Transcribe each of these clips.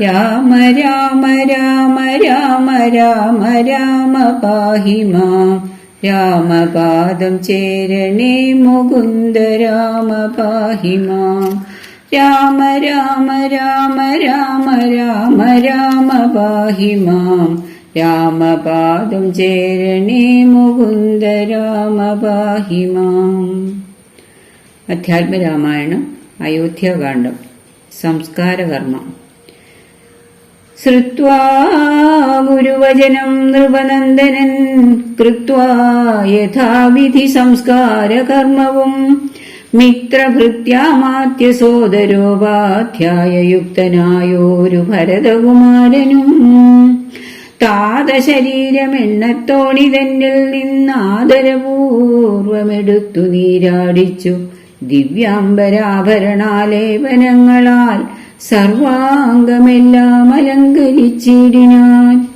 രാമ രാമ രാമ രാമ രാമ രാമ പാഹി മാം രാമപാദം ചേരണേ മുകുന്ദ രാമ പാഹി മാം രാമ രാമ രാമ രാമ രാമ രാമ പാഹി മാം രാമപാദം ചേരണേ മുകുന്ദ രാമ പാഹി മാം അധ്യാത്മരാമായണം അയോധ്യാകാന്ഡം സംസ്കാരകർമ്മം. ശ്രുവാ നൃപനന്ദനൻ കൃത്വാ യഥാവിധി സംസ്കാരകർമ്മവും. മിത്രഭൃത്യാമാത്യ സോദരോപാധ്യായയുക്തനായോരു ഭരതകുമാരനും. താതശരീരമെണ്ണത്തോണി തന്നിൽ നിന്നാദരപൂർവമെടുത്തു നീരാടിച്ചു. ദിവ്യാംബരാഭരണാലേപനങ്ങളാൽ സർവാംഗമെല്ലാം അലങ്കരിച്ചിടിനാൻ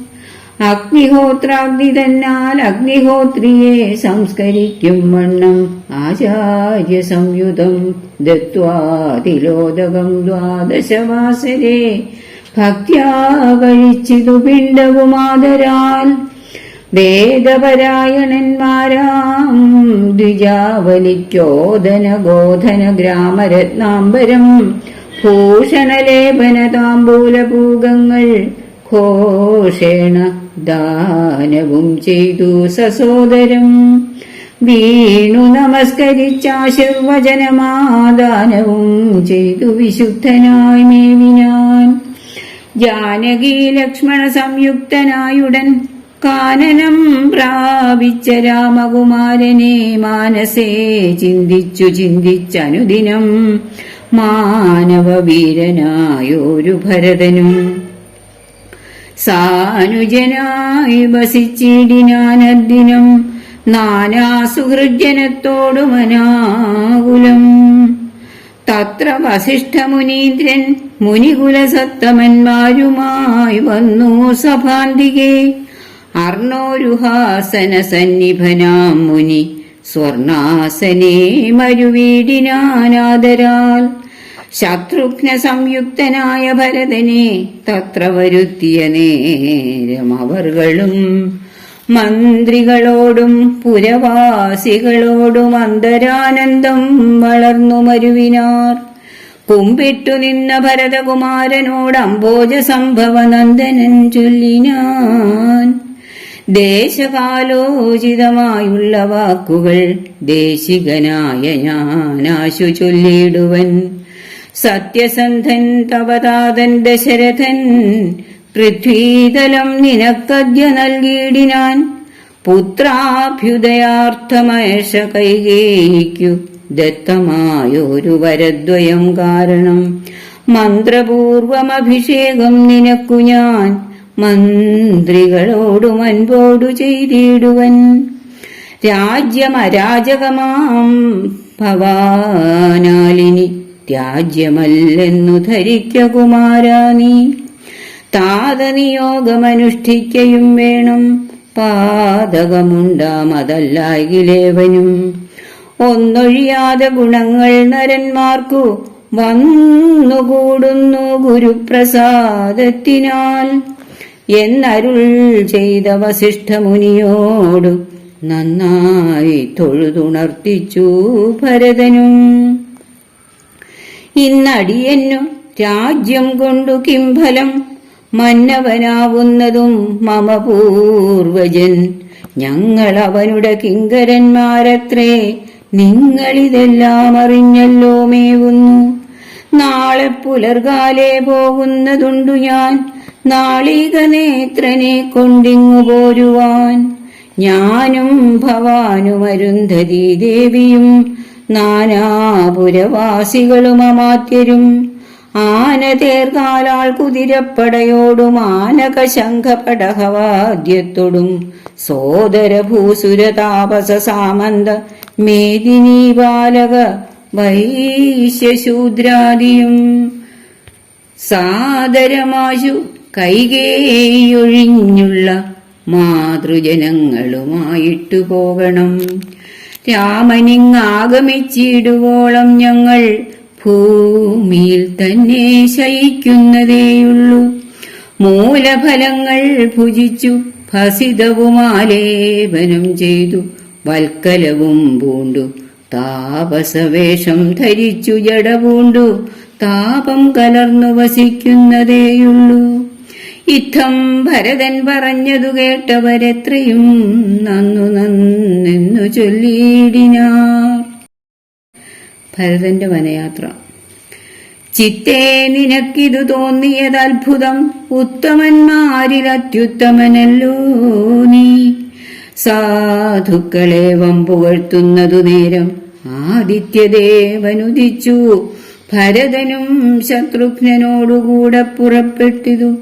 അഗ്നിഹോത്രാഗ്നി തന്നാൽ അഗ്നിഹോത്രിയെ സംസ്കരിക്കും വണ്ണം ആചാര്യ സംയുതം ദത്വാതിലോദകം ദ്വാദശവാസരെ ഭക്ത്യാ കഴിച്ചിതു പിണ്ടവുമാതരാൽ വേദപരായണന്മാരാം ദ്വിജാവലിക്കോദന ഗോധന ഗ്രാമരത്നാംബരം ഭൂഷണലേപന താമ്പൂലപൂകങ്ങൾ ഘോഷേണ ദാനവും ചെയ്തു സസോദരം വീണു നമസ്കരിച്ചാശീർവചനമാദാനവും ചെയ്തു വിശുദ്ധനായി മേവിനാൻ ജാനകി ലക്ഷ്മണ സംയുക്തനായുടൻ കാനനം പ്രാപിച്ച രാമകുമാരനെ മാനസേ ചിന്തിച്ചു ചിന്തിച്ചനുദിനം. മാനവവീരനായൊരു ഭരതനും സാനുജനായി വസിച്ചിടിനാനദ്ദിനം നാനാസുഹൃജനത്തോടു മനാകുലം തത്ര വസിഷ്ഠമുനീന്ദ്രൻ മുനികുലസത്തമന്മാരുമായി വന്നു സഭാന്തികെ. അർണോരുഹാസന സന്നിഭനാം മുനി സ്വർണാസനേ മരുവീടിനാനാദരാൽ ശത്രുഘ്ന സംയുക്തനായ ഭരതനെ തത്ര വരുത്തിയ നേരം അവർകളും മന്ത്രികളോടും പുരവാസികളോടും അന്തരാനന്ദം വളർന്നു മരുവിനാർ. കുമ്പിട്ടു നിന്ന ഭരതകുമാരനോട് അംബോജ സംഭവ നന്ദനൻ ചൊല്ലിനാൻ. ദേശകാലോചിതമായുള്ള വാക്കുകൾ ദേശികനായ ഞാനാശു ചൊല്ലിയിടുവൻ. സത്യസന്ധൻ തവതാതൻ ദശരഥൻ പൃഥ്വീതലം നിനക്കദ്യ നൽകിയിടിനാൻ. പുത്രാഭ്യുദയാർത്ഥമേഷ കൈകേയിക്കു ദത്തമായൊരു വരദ്വയം കാരണം. മന്ത്രപൂർവമഭിഷേകം നിനക്കു ഞാൻ. മന്ത്രികളോടും മൻപോടു ചെയ്തിടുവൻ. രാജ്യമരാജകമാം ഭവാനാലിനി. രാജ്യമല്ലെന്നു ധരിക്ക കുമാരാനി താതനിയോഗമനുഷ്ഠിക്കയും വേണം. പാതകമുണ്ടാമതല്ലായിലേവനും ഒന്നൊഴിയാതെ ഗുണങ്ങൾ നരന്മാർക്കു വന്നുകൂടുന്നു ഗുരുപ്രസാദത്തിനാൽ. എന്നരുൾ ചെയ്ത വസിഷ്ഠമുനിയോടു നന്നായി തൊഴുതുണർത്തിച്ചു ഭരതനും. ഇന്നടിയന്നു രാജ്യം കൊണ്ടു കിംഫലം മന്നവനാവുന്നതും മമ പൂർവജൻ ഞങ്ങൾ അവനുടെ കിങ്കരന്മാരത്രേ നിങ്ങളിതെല്ലാം അറിഞ്ഞല്ലോ മേവുന്നു. നാളെ പുലർകാലെ പോകുന്നതുണ്ടു ഞാൻ. നാളിക നേത്രനെ കൊണ്ടിങ്ങു പോരുവാൻ. ഞാനും ഭവാനും അരുന്ധതി ദേവിയും നാനാപുരവാസികളും അമാത്യരും. ആന തേർകാലാൾ കുതിരപ്പടയോടും ആനക ശംഖപടഹവാദ്യത്തോടും സോദര ഭൂസുര താപസ സാമന്ത മേദിനി ബാലക വൈശ്യശൂദ്രാദിയും സാദരമാശു കൈകേയൊഴിഞ്ഞുള്ള മാതൃജനങ്ങളുമായിട്ടു പോകണം. രാമനിങ്ങാഗമിച്ചിടുവോളം ഞങ്ങൾ ഭൂമിയിൽ തന്നെ ശയിക്കുന്നതേയുള്ളൂ. മൂലഫലങ്ങൾ ഭുജിച്ചു ഭസിതവുമാലേപനം ചെയ്തു വൽക്കലവും പൂണ്ടു. താപസവേഷം ധരിച്ചു ജടപൂണ്ടു. താപം കലർന്നു വസിക്കുന്നതേയുള്ളൂ. ഇത്തം ഭരതൻ പറഞ്ഞതു കേട്ടവരെത്രയും നന്നു നന്നെന്നു ചൊല്ലിയിടിനാർ. ഭരതന്റെ വനയാത്ര. ചിത്തേ നിനക്കിതു തോന്നിയത് അത്ഭുതം. ഉത്തമന്മാരിൽ അത്യുത്തമനല്ലോ നീ. സാധുക്കളെ വമ്പുകഴ്ത്തുന്നതു നേരം ആദിത്യദേവനുദിച്ചു. ഭരതനും ശത്രുഘ്നോടുകൂടെ പുറപ്പെട്ടിതു.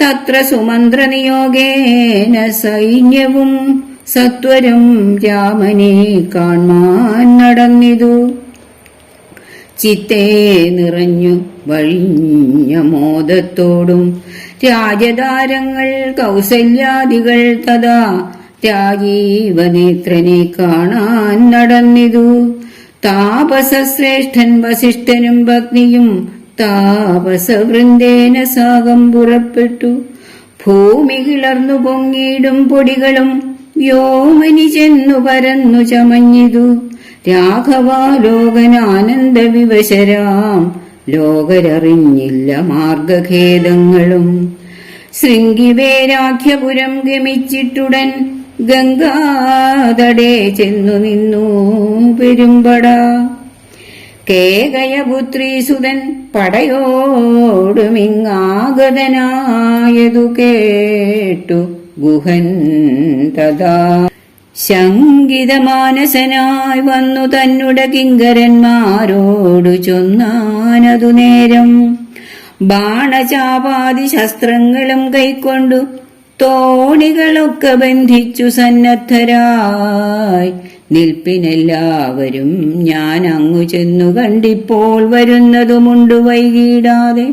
തത്ര സുമന്ത്രനിയോഗേന സൈന്യവും സത്വരം രാമനെ കാൺമാൻ നടന്നിതു. ചിത്തേ നിറഞ്ഞു വഴിഞ്ഞ മോദത്തോടും രാജതാരങ്ങൾ കൗസല്യാദികൾ തഥാ രാജീവനേത്രനെ കാണാൻ നടന്നിതു. താപസശ്രേഷ്ഠൻ വസിഷ്ഠനും ഭഗ്നിയും താപസവൃന്ദേന സാഗം പുറപ്പെട്ടു. ഭൂമി കിളർന്നു പൊങ്ങിയിടും പൊടികളും വ്യോമനി ചെന്നു പരന്നു ചമഞ്ഞിതു. രാഘവാലോകനാനന്ദ വിവശരാം ലോകരറിഞ്ഞില്ല മാർഗഖേദങ്ങളും. ശൃംഗിവേരാഖ്യപുരം ഗമിച്ചിട്ടുടൻ ഗംഗാതടേ ചെന്നു നിന്നു പെരുമ്പട. കേകയപുത്രീസുതൻ പടയോടുമിങ്ങാഗതനായതു കേട്ടു ഗുഹൻ തഥാ. ശങ്കിതമാനസനായി വന്നു തന്നുട കിങ്കരന്മാരോടു ചൊന്നാനതു നേരം. ബാണചാപാതി ശസ്ത്രങ്ങളും കൈക്കൊണ്ടു തോണികളൊക്കെ ബന്ധിച്ചു സന്നദ്ധരായി. നിൽപ്പിനെല്ലാവരും ഞാൻ അങ്ങു ചെന്നു കണ്ടിപ്പോൾ വരുന്നതുമുണ്ട് വൈകിടാതെ.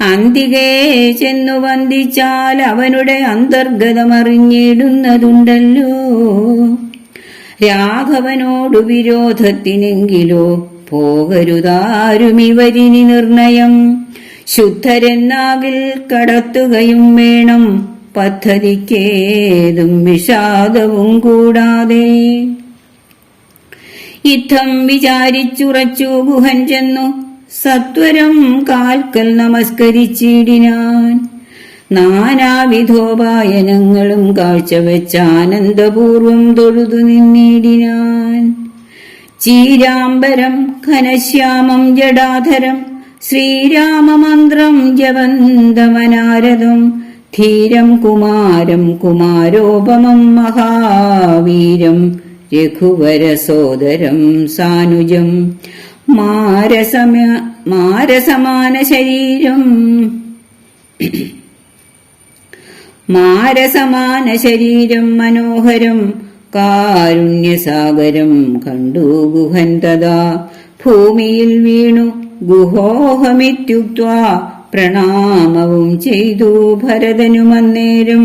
അന്തികേ ചെന്നു വന്ദിച്ചാൽ അവനുടെ അന്തർഗതമറിഞ്ഞിടുന്നതുണ്ടല്ലോ. രാഘവനോടു വിരോധത്തിനെങ്കിലോ പോകരുതാരുമിവരിനി നിർണയം. ശുദ്ധരെന്നാകിൽ കടത്തുകയും വേണം പദ്ധതിക്കേതും വിഷാദവും കൂടാതെ. യുദ്ധം വിചാരിച്ചുറച്ചു ഗുഹൻ ചെന്നു. സത്വരം കാൽക്കൽ നമസ്കരിച്ചിടിനാൻ. നാനാവിധോപായനങ്ങളും കാഴ്ചവെച്ച ആനന്ദപൂർവം തൊഴുതു നിന്നിടിനാൻ. ചീരാംബരം ഘനശ്യാമം ജടാധരം ശ്രീരാമമന്ത്രം ജവന്തമനാരദം ധീരം കുമാരം കുമാരോപമം മഹാവീരം രഘുവരസോദരം സാനുജം. മാരസമ മാരസമാന ശരീരം മാരസമാന ശരീരം മനോഹരം കാരുണ്യസാഗരം കണ്ടു ഗുഹൻ തഥാ. ഭൂമിയിൽ വീണു ഗുഹോഹമിത്യുക്വാ പ്രണാമവും ചെയ്തു ഭരതനുമന്നേരം.